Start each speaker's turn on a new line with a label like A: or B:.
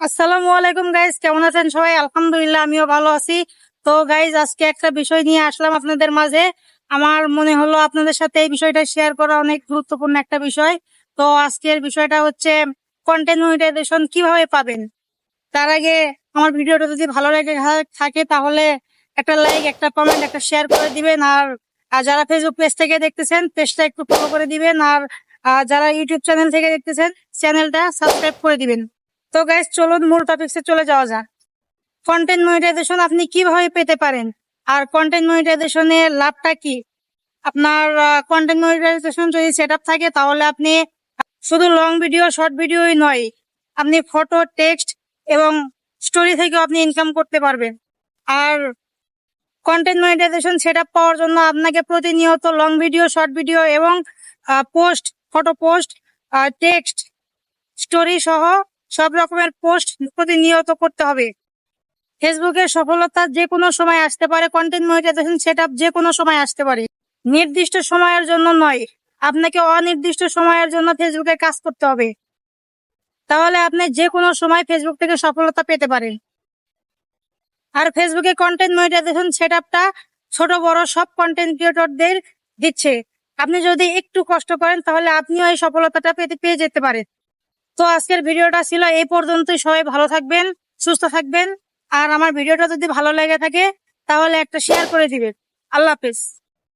A: আসসালামু আলাইকুম গাইজ কেমন আছেন সবাই? আলহামদুলিল্লাহ, আমিও ভালো আছি। তো গাইজ আজকে একটা বিষয় নিয়ে আসলাম আপনাদের মাঝে। আমার মনে হলো আপনাদের সাথে এই বিষয়টা শেয়ার করা অনেক গুরুত্বপূর্ণ একটা বিষয়। তো, আজকের বিষয়টা হচ্ছে কন্টেন্ট মনিটাইজেশন কীভাবে পাবেন? তার আগে আমার ভিডিওটা যদি ভালো লেগে থাকে তাহলে একটা লাইক একটা কমেন্ট একটা শেয়ার করে দিবেন। আর আর যারা ফেসবুক পেজ থেকে দেখতেছেন পেজটা একটু ফলো করে দিবেন। আর যারা ইউটিউব চ্যানেল থেকে দেখতেছেন চ্যানেলটা সাবস্ক্রাইব করে দিবেন। তো গাইজ চলুন মূল টপিকসে চলে যাওয়া যাক। কন্টেন্ট মনিটাইজেশন আপনি কীভাবে পেতে পারেন? আর কন্টেন্ট মনিটাইজেশনের লাভটা কি? আপনার কন্টেন্ট মনিটাইজেশন যদি সেট থাকে, তাহলে আপনি শুধু লং ভিডিও শর্ট ভিডিওই নয়, আপনি ফটো টেক্সট এবং স্টোরি থেকেও আপনি ইনকাম করতে পারবেন। আর কন্টেন্ট মনিটাইজেশন সেট পাওয়ার জন্য আপনাকে প্রতিনিয়ত লং ভিডিও শর্ট ভিডিও এবং post photo post text story সহ সব রকমের পোস্ট প্রতিনিয়ত করতে হবে। ফেসবুকের সফলতা যে কোনো সময় আসতে পারে কন্টেন্ট মনিটাইজেশন সেট যে কোনো সময় আসতে পারে। নির্দিষ্ট সময়ের জন্য নয়, আপনাকে অনির্দিষ্ট সময়ের জন্য ফেসবুকে কাজ করতে হবে। তাহলে আপনি যে কোনো সময় ফেসবুক থেকে সফলতা পেতে পারেন। আর ফেসবুকে কন্টেন্ট মনিটাইজেশন সেট আপটা ছোট, বড় সব কন্টেন্ট ক্রিয়েটরদের দিচ্ছে। আপনি যদি একটু কষ্ট করেন, তাহলে আপনিও এই সফলতাটা পেতে, পেয়ে যেতে পারেন। তো আজকের ভিডিওটা ছিল এই পর্যন্তই। সবাই ভালো থাকবেন, সুস্থ থাকবেন। আর আমার ভিডিওটা যদি ভালো লেগে থাকে, তাহলে একটা শেয়ার করে দিবেন। আল্লাহ হাফেজ।